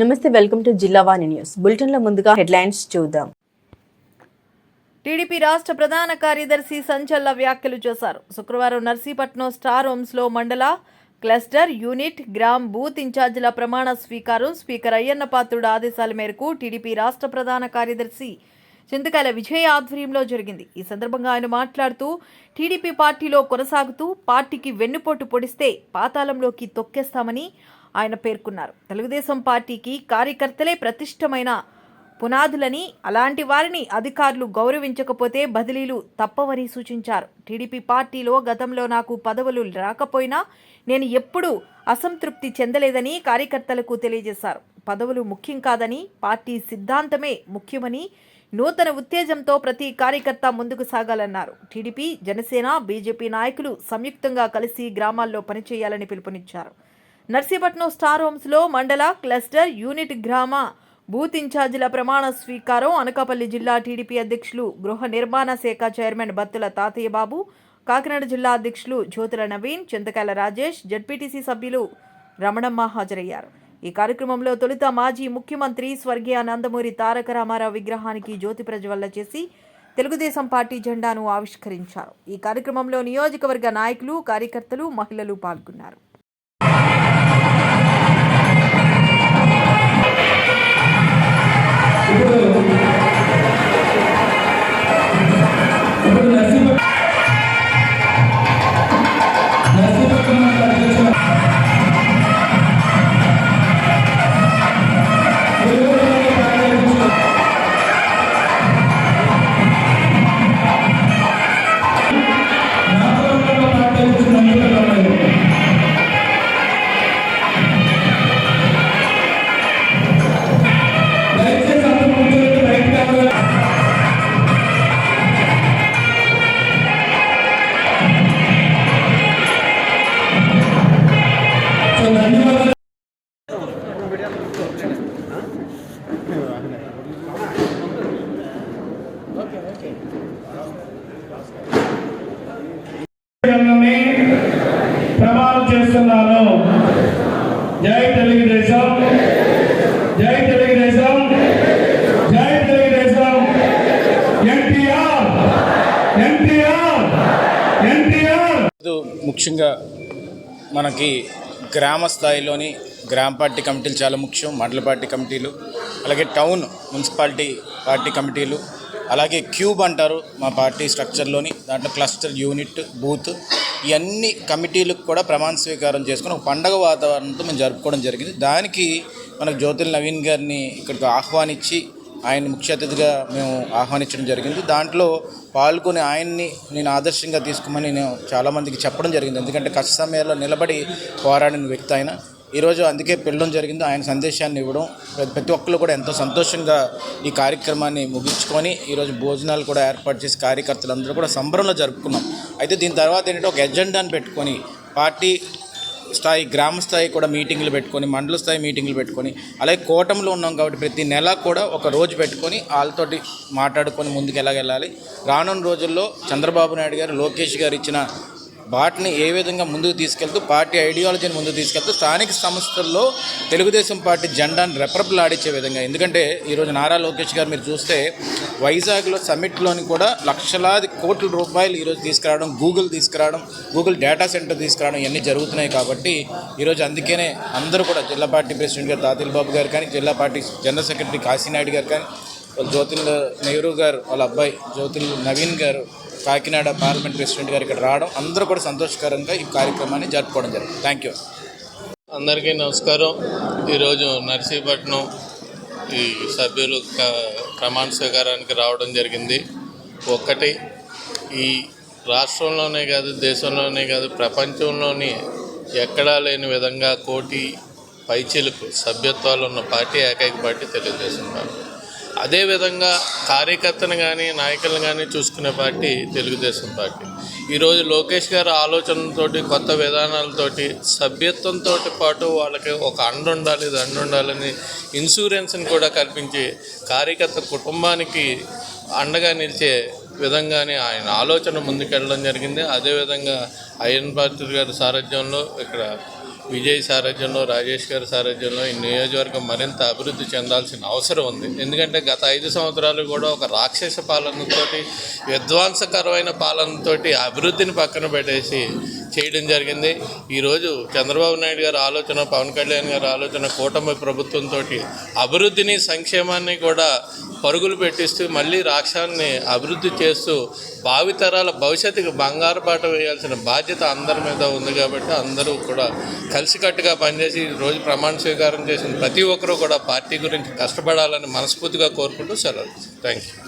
నమస్తే welcome to జిల్లా వాణి news. బులెటిన్ల ముందుగా హెడ్లైన్స్ చూద్దాం. టీడీపీ రాష్ట్ర ప్రధాన కార్యదర్శి సంచలన వ్యాఖ్యలు చేశారు. శుక్రవారం నర్సీపట్నం స్టార్ హోమ్స్లో మండల క్లస్టర్ యూనిట్ గ్రామ్ బూత్ ఇన్ఛార్జీల ప్రమాణ స్వీకారం స్పీకర్ అయ్యన్న పాత్రుడు ఆదేశాల మేరకు టీడీపీ రాష్ట్ర ప్రధాన కార్యదర్శి చింతకాయల విజయ ఆధ్వర్యంలో జరిగింది. ఈ సందర్భంగా ఆయన మాట్లాడుతూ టీడీపీ పార్టీలో కొనసాగుతూ పార్టీకి వెన్నుపోటు పొడిస్తే పాతాళంలోకి తొక్కేస్తామని ఆయన పేర్కొన్నారు. తెలుగుదేశం పార్టీకి కార్యకర్తలే ప్రతిష్టమైన పునాదులని అలాంటి వారిని అధికారులు గౌరవించకపోతే బదిలీలు తప్పవని సూచించారు. టీడీపీ పార్టీలో గతంలో నాకు పదవులు రాకపోయినా నేను ఎప్పుడూ అసంతృప్తి చెందలేదని కార్యకర్తలకు తెలియజేశారు. పదవులు ముఖ్యం కాదని పార్టీ సిద్ధాంతమే ముఖ్యమని నూతన ఉత్తేజంతో ప్రతి కార్యకర్త ముందుకు సాగాలన్నారు. టీడీపీ జనసేన బీజేపీ నాయకులు సంయుక్తంగా కలిసి గ్రామాల్లో పనిచేయాలని పిలుపునిచ్చారు. నర్సీపట్నం స్టార్ హోమ్స్లో మండల క్లస్టర్ యూనిట్ గ్రామ బూత్ ఇన్ఛార్జీల ప్రమాణ స్వీకారం. అనకాపల్లి జిల్లా టీడీపీ అధ్యక్షులు గృహ నిర్మాణ శాఖ చైర్మన్ బత్తుల తాతయ్య బాబు కాకినాడ జిల్లా అధ్యక్షులు జ్యోతుల నవీన్ చింతకాయల రాజేష్ జడ్పీటీసీ సభ్యులు రమణమ్మ హాజరయ్యారు. ఈ కార్యక్రమంలో తొలుత మాజీ ముఖ్యమంత్రి స్వర్గీయ నందమూరి తారక రామారావు విగ్రహానికి జ్యోతి ప్రజ్వల్ల చేసి తెలుగుదేశం పార్టీ జెండాను ఆవిష్కరించారు. ఈ కార్యక్రమంలో నియోజకవర్గ నాయకులు కార్యకర్తలు మహిళలు పాల్గొన్నారు. ప్రమాణం చేస్తున్నాను. జై తెలుగుదేశం. జై తెలుగుదేశం. జై తెలుగుదేశం. ఎన్టీఆర్. ఎన్టీఆర్. ఎన్టీఆర్. ముఖ్యంగా మనకి గ్రామ స్థాయిలోని గ్రామ పార్టీ కమిటీలు చాలా ముఖ్యం మండల పార్టీ కమిటీలు అలాగే టౌన్ మున్సిపాలిటీ పార్టీ కమిటీలు అలాగే క్యూబ్ అంటారు మా పార్టీ స్ట్రక్చర్లోని దాంట్లో క్లస్టర్ యూనిట్ బూత్ ఇవన్నీ కమిటీలకు కూడా ప్రమాణ స్వీకారం చేసుకుని ఒక పండగ వాతావరణంతో మేము జరుపుకోవడం జరిగింది. దానికి మనకు జ్యోతుల్ నవీన్ గారిని ఇక్కడికి ఆహ్వానించి ఆయన ముఖ్య అతిథిగా మేము ఆహ్వానించడం జరిగింది. దాంట్లో పాల్గొని ఆయన్ని నేను ఆదర్శంగా తీసుకోమని నేను చాలామందికి చెప్పడం జరిగింది. ఎందుకంటే కష్ట సమయాల్లో నిలబడి పోరాడిన వ్యక్తి ఆయన. ఈరోజు అందుకే పెళ్ళడం జరిగింది. ఆయన సందేశాన్ని ఇవ్వడం ప్రతి- ప్రతి ఒక్కరు కూడా ఎంతో సంతోషంగా ఈ కార్యక్రమాన్ని ముగించుకొని ఈరోజు భోజనాలు కూడా ఏర్పాటు చేసి కార్యకర్తలందరూ కూడా సంబరంలో జరుపుకున్నాం. అయితే దీని తర్వాత ఏంటంటే ఒక ఎజెండాను పెట్టుకొని పార్టీ స్థాయి గ్రామ స్థాయి కూడా మీటింగ్లు పెట్టుకొని మండల స్థాయి మీటింగ్లు పెట్టుకొని అలాగే కూటమిలో ఉన్నాం కాబట్టి ప్రతి నెల కూడా ఒక రోజు పెట్టుకొని వాళ్ళతోటి మాట్లాడుకొని ముందుకు ఎలాగెళ్ళాలి. రానున్న రోజుల్లో చంద్రబాబు నాయుడు గారు లోకేష్ గారు ఇచ్చిన బాట్ని ఏ విధంగా ముందుకు తీసుకెళ్తూ పార్టీ ఐడియాలజీని ముందుకు తీసుకెళ్తూ స్థానిక సంస్థల్లో తెలుగుదేశం పార్టీ జెండాను రెపరెపలాడించే విధంగా. ఎందుకంటే ఈరోజు నారా లోకేష్ గారు మీరు చూస్తే వైజాగ్లో సమ్మిట్లోని కూడా లక్షలాది కోట్ల రూపాయలు ఈరోజు తీసుకురావడం గూగుల్ తీసుకురావడం గూగుల్ డేటా సెంటర్ తీసుకురావడం ఇవన్నీ జరుగుతున్నాయి కాబట్టి ఈరోజు అందుకనే అందరూ కూడా జిల్లా పార్టీ ప్రెసిడెంట్ గారు తాతిల్ బాబు గారు కానీ జిల్లా పార్టీ జనరల్ సెక్రటరీ కాశీనాయుడు గారు కానీ వాళ్ళు జ్యోతిల్ నెహ్రూ గారు వాళ్ళ అబ్బాయి జ్యోతిల్ నవీన్ గారు కాకినాడ పార్లమెంట్ ప్రెసిడెంట్ గారు ఇక్కడ రావడం అందరూ కూడా సంతోషకరంగా ఈ కార్యక్రమాన్ని జరుపుకోవడం జరిగింది. థ్యాంక్ యూ అందరికీ నమస్కారం. ఈరోజు నర్సీపట్నం ఈ సభ్యులు ప్రమాణ స్వీకారానికి రావడం జరిగింది. ఒక్కటి ఈ రాష్ట్రంలోనే కాదు దేశంలోనే కాదు ప్రపంచంలోని ఎక్కడా లేని విధంగా కోటి పైచీలకు సభ్యత్వాలు ఉన్న పార్టీ ఏకైక పార్టీ తెలుగుదేశం పార్టీ. అదేవిధంగా కార్యకర్తను కానీ నాయకులను కానీ చూసుకునే పార్టీ తెలుగుదేశం పార్టీ. ఈరోజు లోకేష్ గారి ఆలోచనలతోటి కొత్త విధానాలతోటి సభ్యత్వంతో పాటు వాళ్ళకి ఒక అండ ఉండాలి దండ ఉండాలని ఇన్సూరెన్స్ని కూడా కల్పించి కార్యకర్త కుటుంబానికి అండగా నిలిచే విధంగానే ఆయన ఆలోచన ముందుకెళ్ళడం జరిగింది. అదేవిధంగా అయ్యన్ పాత్రుడు గారి సారథ్యంలో ఇక్కడ విజయ్ సారథ్యంలో రాజేష్ గారి సారథ్యంలో ఈ నియోజకవర్గం మరింత అభివృద్ధి చెందాల్సిన అవసరం ఉంది. ఎందుకంటే గత ఐదు సంవత్సరాలు కూడా ఒక రాక్షస పాలనతోటి విధ్వంసకరమైన పాలనతోటి అభివృద్ధిని పక్కన పెట్టేసి చేయడం జరిగింది. ఈరోజు చంద్రబాబు నాయుడు గారి ఆలోచన పవన్ కళ్యాణ్ గారి ఆలోచన కూటమి ప్రభుత్వంతో అభివృద్ధిని సంక్షేమాన్ని కూడా పరుగులు పెట్టిస్తూ మళ్ళీ రాష్ట్రాన్ని అభివృద్ధి చేస్తూ భావితరాల భవిష్యత్తుకి బంగారు బాట వేయాల్సిన బాధ్యత అందరి మీద ఉంది కాబట్టి అందరూ కూడా కలిసికట్టుగా పనిచేసి రోజు ప్రమాణ స్వీకారం చేసిన ప్రతి ఒక్కరూ కూడా పార్టీ గురించి కష్టపడాలని మనస్ఫూర్తిగా కోరుకుంటూ సెలవు. Thank you